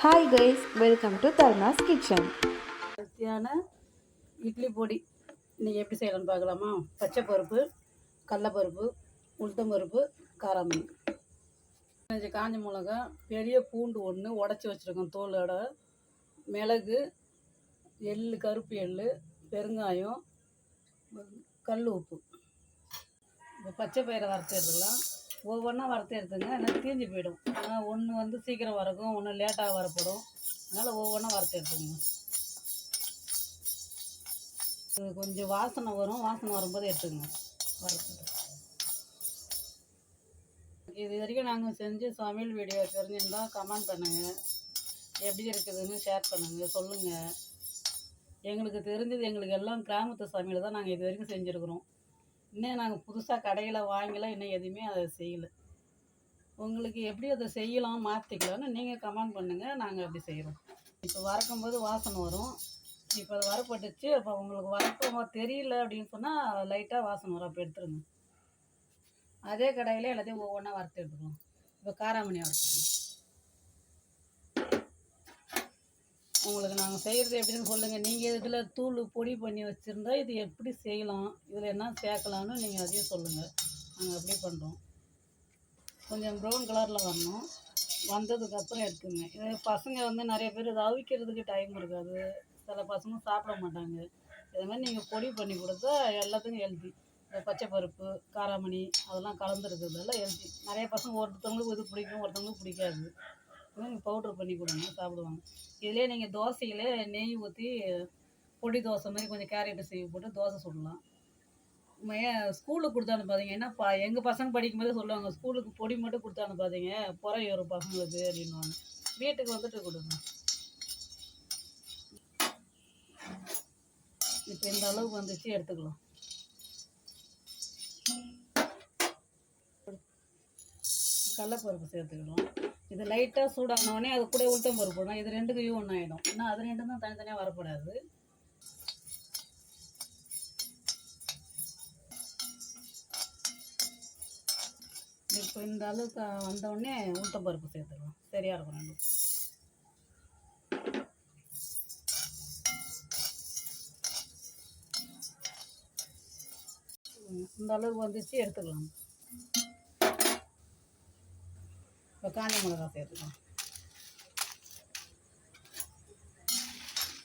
Hi guys welcome to Dharna's kitchen ஹெல்த்தியான இட்லி பொடி. இன்றைக்கி எப்படி செய்யலாம்னு பார்க்கலாமா? பச்சை பருப்பு கடலப்பருப்பு உளுத்தம் பருப்பு காராமணி கொஞ்சம் காஞ்ச மிளகா பெரிய பூண்டு ஒன்று உடச்சி வச்சுருக்கோம் தோலோட. மிளகு எள் கருப்பு எள் பெருங்காயம் கல் உப்பு. இப்போ பச்சை பயிரை வறுத்து எடுத்துக்கலாம். ஒவ்வொன்றா வறுத்து எடுத்துங்க ஏன்னா தீஞ்சு போயிடும். ஆனால் ஒன்று வந்து சீக்கிரம் வரக்கும் ஒன்று லேட்டாக வரப்படும். அதனால் ஒவ்வொன்றா வறுத்து எடுத்துங்க இது கொஞ்சம் வாசனை வரும் வாசனை வரும்போது எடுத்துங்க வறுத்து இது வரைக்கும் நாங்கள் செஞ்சு சமையல் வீடியோ தெரிஞ்சிருந்தால் கமெண்ட் பண்ணுங்கள் எப்படி இருக்குதுன்னு ஷேர் பண்ணுங்கள் சொல்லுங்கள் எங்களுக்கு தெரிஞ்சது எங்களுக்கு எல்லாம் கிராமத்து சமையல் தான் நாங்கள் இது வரைக்கும் செஞ்சுருக்குறோம். இன்னும் நாங்கள் புதுசாக கடையில் வாங்கலாம் இன்னும் எதுவுமே அதை செய்யலை. உங்களுக்கு எப்படி அதை செய்யலாம் மாற்றிக்கலாம்னு நீங்கள் கமெண்ட் பண்ணுங்கள் நாங்கள் அப்படி செய்கிறோம் இப்போ வறக்கும்போது வாசனை வரும். இப்போ அது வரப்பட்டுச்சு அப்போ உங்களுக்கு வறக்க தெரியல அப்படின்னு சொன்னால் லைட்டாக வாசனை வரும். அப்போ எடுத்துருங்க. அதே கடையில் எல்லாத்தையும் ஒவ்வொன்றா வறுத்து எடுத்துக்கலாம். இப்போ காராமணி வறுத்துக்கலாம். உங்களுக்கு நாங்கள் செய்கிறது எப்படின்னு சொல்லுங்கள் நீங்கள் இதில் தூள் பொடி பண்ணி வச்சுருந்தா இது எப்படி செய்யலாம் இதில் என்ன சேர்க்கலான்னு நீங்கள் அதையும் சொல்லுங்கள் நாங்கள் அப்படியே பண்ணுறோம் கொஞ்சம் ப்ரௌன் கலரில் வரணும். வந்ததுக்கப்புறம் எடுத்துங்க. இது பசங்க வந்து நிறைய பேர் இதை அவிக்கிறதுக்கு டைம் இருக்காது. சில பசங்க சாப்பிட மாட்டாங்க. இது மாதிரி நீங்கள் பொடி பண்ணி கொடுத்தா எல்லாத்துக்கும் ஹெல்த்தி பச்சை பருப்பு காராமணி அதெல்லாம் கலந்துருக்கிறதெல்லாம் ஹெல்த்தி நிறைய பசங்க ஒருத்தவங்களுக்கு இது பிடிக்கும் ஒருத்தவங்களுக்கு பிடிக்காது. நீங்கள் பவுட்ரு பண்ணி கொடுங்க சாப்பிடுவாங்க. இதிலே நீங்கள் தோசையில் நெய் ஊற்றி பொடி தோசை மாதிரி கொஞ்சம் கேரட்டு சீவி போட்டு தோசை சுடலாம். ஏன் ஸ்கூலுக்கு கொடுத்து அனுப்பாதீங்க ஏன்னா ப எங்கள் பசங்க படிக்கும்போது சொல்லுவாங்க ஸ்கூலுக்கு பொடி மட்டும் கொடுத்து அனுப்பாதீங்க புற ஏறும் பசங்களுக்கு அப்படின்வாங்க வீட்டுக்கு வந்துட்டு கொடுங்க. இப்போ இந்த அளவுக்கு வந்துச்சு எடுத்துக்கலாம். கடலப்பருப்பு சேர்த்துக்கலாம் இது லைட்டாக சூடானோடனே அது கூட உளுத்தம் பருப்பு போடணும். இது ரெண்டுக்கும் ஒன்று ஆகிடும் ஏன்னா அது ரெண்டும் தான் தனித்தனியாக வரக்கூடாது. இப்போ இந்த அளவுக்கு வந்தோடனே உளுத்தம் பருப்பு சேர்த்துக்கலாம். சரியாக இருக்கும் ரெண்டும். இந்த அளவுக்கு வந்துச்சு எடுத்துக்கலாம். காஞ்ச மிளகா சேர்த்துக்கலாம்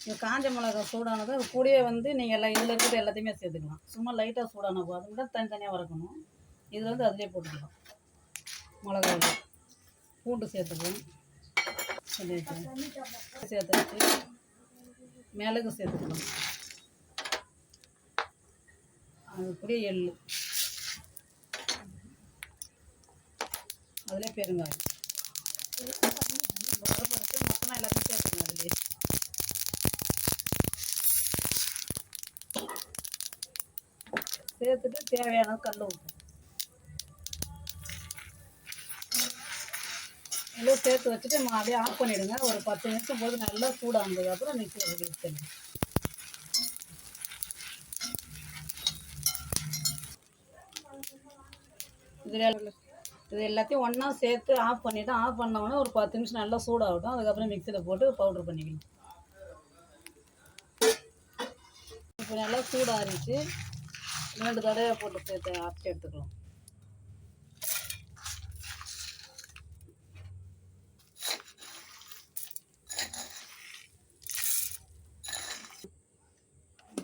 இந்த காஞ்ச மிளகா சூடானது அது கூடயே வந்து நீங்கள் எல்லாம் இதில் இருக்கிறது எல்லாத்தையுமே சேர்த்துக்கலாம். சும்மா லைட்டாக சூடான போது அது மட்டும் தனித்தனியாக வறக்கணும். இதில் வந்து அதிலே போட்டுக்கலாம். மிளகா பூண்டு சேர்த்துக்கலாம். சேர்த்து மிளகு சேர்த்துக்கலாம். அது எள் அதிலே பெருங்காயம் வரப்பறுத்து மொத்தமாக எல்லாத்தையும் சேர்த்துக்கணும் அதிலே சேர்த்துட்டு தேவையான கல் உப்பு. எல்லாம் சேர்த்து வச்சுட்டு நம்ம அப்படியே ஆஃப் பண்ணிவிடுங்க ஒரு பத்து நிமிஷம் போது நல்லா சூடானதுக்கப்புறம் மிக்சி வச்சுருங்க. இதில் இது எல்லாத்தையும் ஒன்றா சேர்த்து ஆஃப் பண்ணிவிட்டு ஆஃப் பண்ணோடனே ஒரு பத்து நிமிஷம் நல்லா சூடாகட்டும். அதுக்கப்புறம் மிக்சியில் போட்டு பவுட்ரு பண்ணிக்கணும். இப்போ நல்லா சூடாகிடுச்சு ரெண்டு தடவை போட்டு சேர்த்து அரைச்சி எடுத்துக்கலாம்.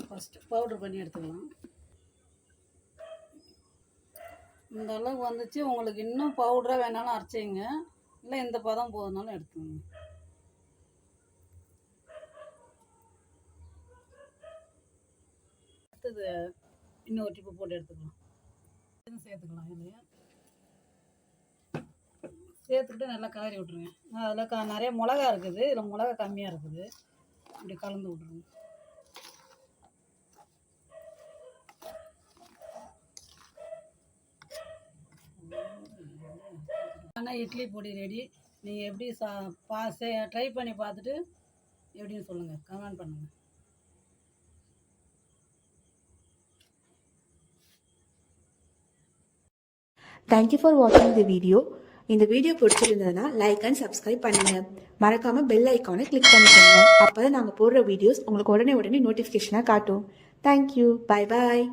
ஃபஸ்ட்டு பவுட்ரு பண்ணி எடுத்துக்கலாம். இந்த அளவுக்கு வந்துச்சு. உங்களுக்கு இன்னும் பவுடராக வேணாலும் அரைச்சிங்க. இல்லை இந்த பதம் போதுனாலும் எடுத்துங்க அடுத்தது இன்னொரு டிப்பு போட்டு எடுத்துக்கலாம். சேர்த்துக்கலாம் இல்லையா சேர்த்துக்கிட்டு நல்லா கலரி விட்ருங்க அதில் க நிறைய மிளகா இருக்குது. இதில் மிளகா கம்மியாக இருக்குது. இப்படி கலந்து விட்ருங்க ஆனால் இட்லி பொடி ரெடி. நீங்கள் எப்படி சா பா ட்ரை பண்ணி பார்த்துட்டு எப்படின்னு சொல்லுங்கள் கமெண்ட் பண்ணுங்கள் தேங்க்யூ ஃபார் வாட்சிங் watching வீடியோ இந்த வீடியோ பிடிச்சிருந்ததுன்னா லைக் அண்ட் சப்ஸ்கிரைப் பண்ணுங்க. மறக்காம பெல் ஐக்கானை கிளிக் பண்ணிக்கோங்க. அப்பதான் நாங்கள் போடுற வீடியோஸ் உங்களுக்கு உடனே உடனே நோட்டிஃபிகேஷனாக காட்டும். Thank you bye bye